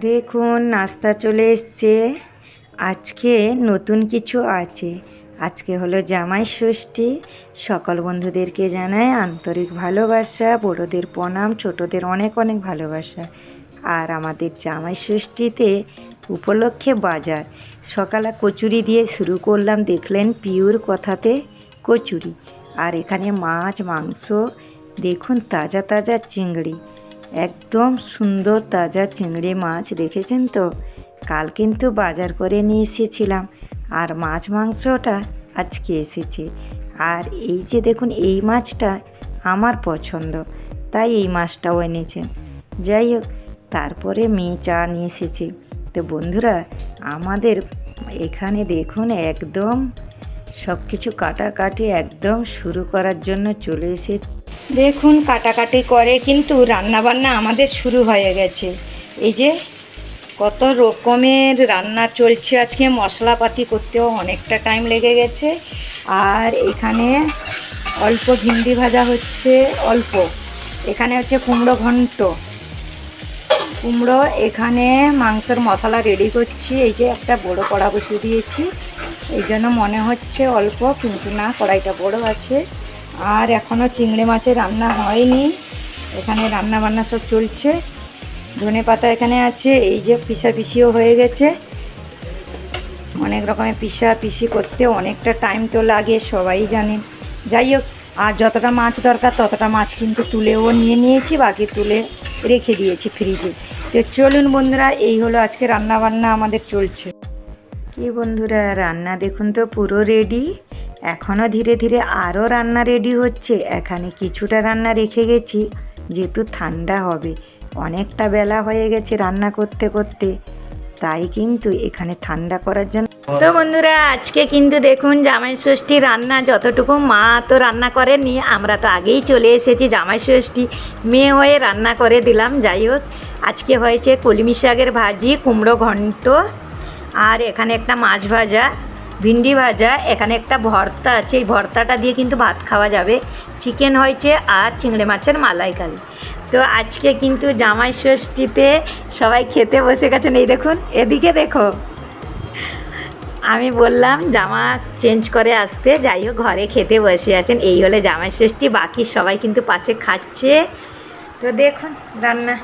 দেখুন, নাস্তা চলে এসছে। আজকে নতুন কিছু আছে। আজকে হলো জামাই ষষ্ঠী। সকল বন্ধুদেরকে জানায় আন্তরিক ভালোবাসা, বড়োদের প্রণাম, ছোটদের অনেক অনেক ভালোবাসা। আর আমাদের জামাই ষষ্ঠীতে উপলক্ষে বাজার। সকালে কচুরি দিয়ে শুরু করলাম, দেখলেন পিওর কথাতে কচুরি। আর এখানে মাছ, মাংস, দেখুন, তাজা তাজা চিংড়ি। একদম সুন্দর তাজা চিংড়ি মাছ, দেখেছেন তো? কাল কিন্তু বাজার করে নিয়ে এসেছিলাম আর মাছ মাংসটা আজকে এসেছে। আর এই যে দেখুন, এই মাছটা আমার পছন্দ, তাই এই মাছটাও এনেছেন যাই হোক, তারপরে মেয়ে চা নিয়ে এসেছে। তো বন্ধুরা, আমাদের এখানে দেখুন একদম সব কিছু কাটাকাটি একদম শুরু করার জন্য চলে এসেছে। দেখুন কাটাকাটি করে কিন্তু রান্নাবান্না আমাদের শুরু হয়ে গেছে। এই যে কত রকমের রান্না চলছে আজকে, মশলাপাতি করতেও অনেকটা টাইম লেগে গেছে। আর এখানে অল্প ভিন্ডি ভাজা হচ্ছে, অল্প। এখানে হচ্ছে কুমড়ো ঘন্ট। কুমড়ো এখানে মাংসের মশলা রেডি করছি, এই যে একটা বড় কড়া বসিয়ে দিয়েছি। এই জন্য মনে হচ্ছে অল্প, কিন্তু না, কড়াইটা বড় আছে। আর এখনও চিংড়ি মাছের রান্না হয়নি। এখানে রান্না বান্না সব চলছে। ধনে পাতা এখানে আছে, এই যে পিসা পিসিও হয়ে গেছে। অনেক রকমের পিসা পিসি করতে অনেকটা টাইম তো লাগে, সবাই জানেন যাই হোক, আর যতটা মাছ দরকার ততটা মাছ কিন্তু তুলেও নিয়ে নিয়েছি, বাকি তুলে রেখে দিয়েছি ফ্রিজে তো চলুন বন্ধুরা, এই হলো আজকে রান্না বান্না আমাদের চলছে। কি বন্ধুরা, রান্না দেখুন তো পুরো রেডি এখনও ধীরে ধীরে আরও রান্না রেডি হচ্ছে। এখানে কিছুটা রান্না রেখে গেছি, যেহেতু ঠান্ডা হবে। অনেকটা বেলা হয়ে গেছে রান্না করতে করতে। তাই কিন্তু এখানে ঠান্ডা করার জন্য তো বন্ধুরা, আজকে কিন্তু দেখুন জামাই ষষ্ঠী রান্না যতটুকু মা তো রান্না করেননি, আমরা তো আগেই চলে এসেছি জামাই ষষ্ঠী মেয়ে হয়ে রান্না করে দিলাম। যাই হোক, আজকে হয়েছে কলমি শাকের ভাজি, কুমড়ো ঘন্ট, আর এখানে একটা মাছ ভাজা। ভিন্ডি ভাজা, এখানে একটা ভর্তা আছে। এই ভর্তাটা দিয়ে কিন্তু ভাত খাওয়া যাবে। চিকেন হয়েছে আর চিংড়ি মাছের মালাইকারি। তো আজকে কিন্তু জামাই ষষ্ঠীতে সবাই খেতে বসে গেছেন। এই দেখুন, এদিকে দেখো। আমি বললাম, জামা চেঞ্জ করে আসতে। যাই হোক, ঘরে খেতে বসে আছেন। এই হলে জামাই ষষ্ঠী। বাকি সবাই কিন্তু পাশে খাচ্ছে। তো দেখুন, রান্না।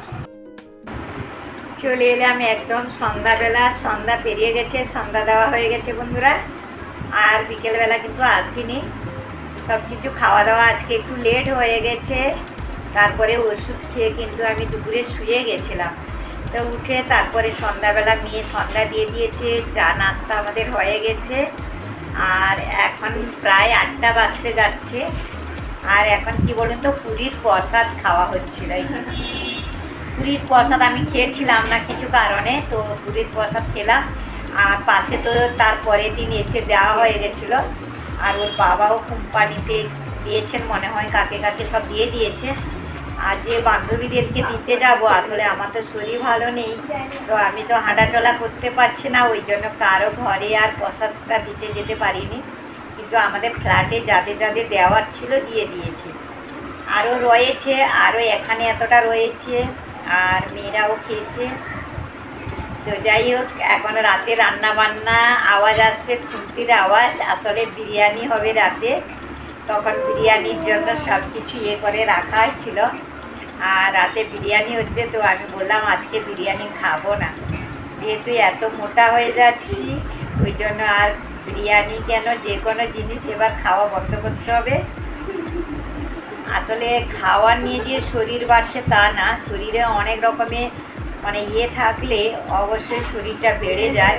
চলে এলে আমি একদম সন্ধ্যাবেলা, সন্ধ্যা পেরিয়ে গেছে, সন্ধ্যা দেওয়া হয়ে গেছে বন্ধুরা। আর বিকেলবেলা কিন্তু আসিনি। সব কিছু খাওয়া দাওয়া আজকে একটু লেট হয়ে গেছে। তারপরে ওষুধ খেয়ে কিন্তু আমি দুপুরে শুয়ে গেছিলাম। তো উঠে তারপরে সন্ধ্যাবেলা মেয়ে সন্ধ্যা দিয়ে দিয়েছে, চা নাস্তা আমাদের হয়ে গেছে। আর এখন প্রায় আটটা বাজতে যাচ্ছে। আর এখন কি বলুন তো, পুরীর প্রসাদ খাওয়া হচ্ছিল। পুরীর প্রসাদ আমি খেয়েছিলাম না কিছু কারণে, তো পুরীর প্রসাদ খেলাম। আর পাশে তো তার পরের দিন এসে দেওয়া হয়ে গেছিল। আর ওর বাবাও কোম্পানিতে দিয়েছেন মনে হয়, কাকে কাকে সব দিয়ে দিয়েছে। আর যে বান্ধবীদেরকে দিতে যাব, আসলে আমার তো শরীর ভালো নেই। তো আমি তো হাঁটাচলা করতে পারছি না, ওই জন্য কারও ঘরে আর প্রসাদটা দিতে যেতে পারিনি। কিন্তু আমাদের ফ্ল্যাটে যাদের যাদের দেওয়ার ছিল, দিয়ে দিয়েছে। আরও রয়েছে, আরও এখানে এতটা রয়েছে। আর মেয়েরাও খেয়েছে। তো যাই হোক, এখন রাতে রান্না বান্না আওয়াজ আসছে, খুন্তির আওয়াজ। আসলে বিরিয়ানি হবে রাতে। তখন বিরিয়ানির জন্য সব কিছু ইয়ে করে রাখা ছিল আর রাতে বিরিয়ানি হচ্ছে তো আমি বললাম, আজকে বিরিয়ানি খাব না। যেহেতু এত মোটা হয়ে যাচ্ছি, ওই জন্য আর বিরিয়ানি কেন? যে কোনো জিনিস এবার খাওয়া বন্ধ করতে হবে। আসলে খাওয়ার নিয়ে যে শরীর বাড়ছে তা না, শরীরে অনেক রকমের মানে ইয়ে থাকলে অবশ্যই শরীরটা বেড়ে যায়।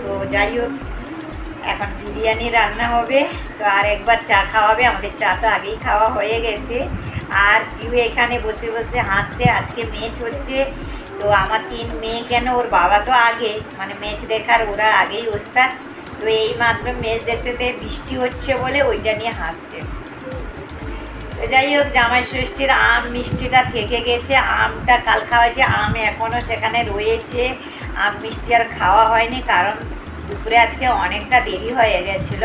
তো যাই হোক, এখন বিরিয়ানি রান্না হবে, তো আর একবার চা খাওয়া হবে আমাদের চা তো আগেই খাওয়া হয়ে গেছে। আর পিউ এখানে বসে বসে হাসছে, আজকে ম্যাচ হচ্ছে। তো আমার তিন মেয়ে, কেন ওর বাবা তো আগে মানে ম্যাচ দেখার ওরা আগেই ওস্তাদ। তো এই মাত্র ম্যাচ দেখতে বৃষ্টি হচ্ছে বলে ওইটা নিয়ে হাসছে। যাই হোক, জামাই ষষ্ঠীর আম মিষ্টিটা থেকে গেছে। আমটা কাল খাওয়া হয়েছে আম এখনও সেখানে রয়েছে। আম মিষ্টি আর খাওয়া হয়নি, কারণ দুপুরে আজকে অনেকটা দেরি হয়ে গেছিল।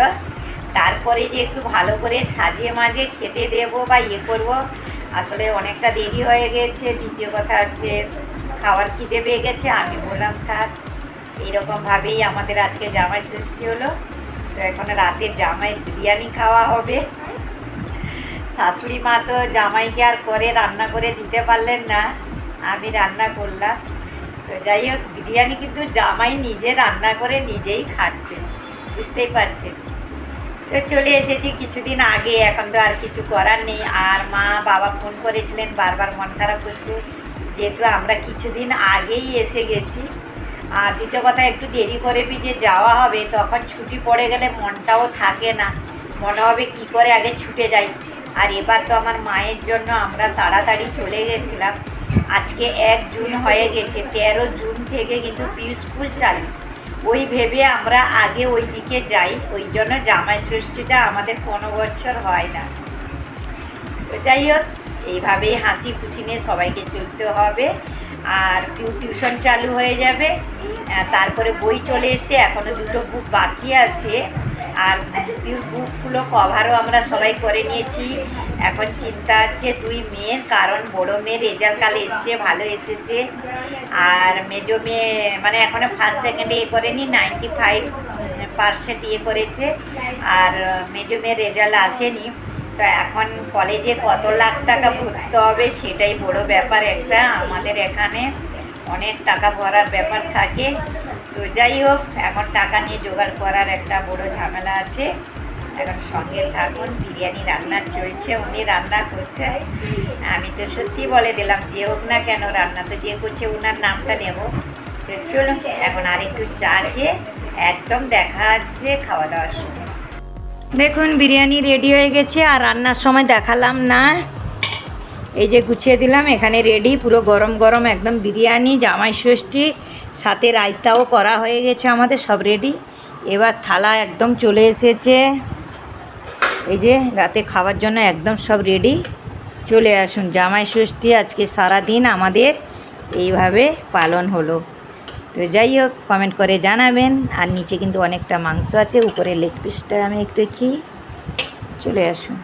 তারপরে যে একটু ভালো করে সাজিয়ে মাঝে খেতে দেবো বা ইয়ে করব, আসলে অনেকটা দেরি হয়ে গেছে। দ্বিতীয় কথা হচ্ছে, খাওয়ার খিদে পেয়ে গেছে। আমি বললাম, থাক, এইরকমভাবেই আমাদের আজকে জামাই ষষ্ঠী হলো। তো এখন রাতে জামাই বিরিয়ানি খাওয়া হবে। শাশুড়ি মা তো জামাইকে আর করে রান্না করে দিতে পারলেন না, আমি রান্না করলাম। তো যাই হোক, বিরিয়ানি কিন্তু জামাই নিজে রান্না করে নিজেই খাচ্ছে, বুঝতেই পারছেন। তো চলে এসেছি কিছুদিন আগে, এখন তো আর কিছু করার নেই। আর মা বাবা ফোন করেছিলেন, বারবার মন খারাপ করছে। যেহেতু আমরা কিছুদিন আগেই এসে গেছি, আর দ্বিতীয় কথা, একটু দেরি করে যে যাওয়া হবে, তখন ছুটি পড়ে গেলে মনটাও থাকে না। মনে হবে কি করে আগে ছুটে যাই। আর এবার তো আমার মায়ের জন্য আমরা তাড়াতাড়ি চলে গেছিলাম। আজকে এক জুন হয়ে গেছে, তেরো জুন থেকে কিন্তু প্রি স্কুল চালু। ওই ভেবে আমরা আগে ওই দিকে যাই, ওই জন্য জামাই ষষ্ঠীটা আমাদের কোনো বছর হয় না। তো যাই হোক, এইভাবেই হাসি খুশি নিয়ে সবাইকে চলতে হবে। আর টিউ- টিউশন চালু হয়ে যাবে। তারপরে বই চলে এসছে এখনও দুটো বুক বাকি আছে। আর পিউর বুকগুলো কভারও আমরা সবাই করে নিয়েছি। এখন চিন্তা আছে দুই মেয়ের, কারণ বড় মেয়ের রেজাল্ট কাল এসছে, ভালো এসেছে। আর মেজো মেয়ে মানে এখনও ফার্স্ট সেকেন্ডে এ করেনি নাইনটি ফাইভ পার্সেন্ট ইয়ে করেছে। আর মেজো মেয়ের রেজাল্ট আসেনি। তো এখন কলেজে কত লাখ টাকা ভরতে হবে, সেটাই বড় ব্যাপার একটা। আমাদের এখানে অনেক টাকা ভরার ব্যাপার থাকে। তো যাই হোক, এখন টাকা নিয়ে জোগাড় করার একটা বড় ঝামেলা আছে। এখন সঙ্গে থাকুন, বিরিয়ানি রান্না চলছে, উনি রান্না করছে। আমি তো সত্যি বলে দিলাম, যে হোক না কেন, রান্না তো যে করছে ওনার নামটা নেব। তো চলুন, এখন আর একটু চা খেয়ে একদম দেখা যাচ্ছে খাওয়া দাওয়ার সময় দেখুন, বিরিয়ানি রেডি হয়ে গেছে, আর রান্নার সময় দেখালাম না। এই যে গুছিয়ে দিলাম, এখানে রেডি পুরো গরম গরম একদম বিরিয়ানি, জামাই ষষ্ঠী, সাথে রায়তাও করা হয়ে গেছে আমাদের, সব রেডি এবার থালা একদম চলে এসেছে। এই যে রাতে খাওয়ার জন্য একদম সব রেডি চলে আসুন, জামাই ষষ্ঠী আজকে সারা দিন আমাদের এইভাবে পালন হলো। তো যাই হোক কমেন্ট করে জানাবেন। আর নিচে কিন্তু অনেকটা মাংস আছে, উপরে লেগ পিসটা আমি একটু দেখি। চলে আসুন।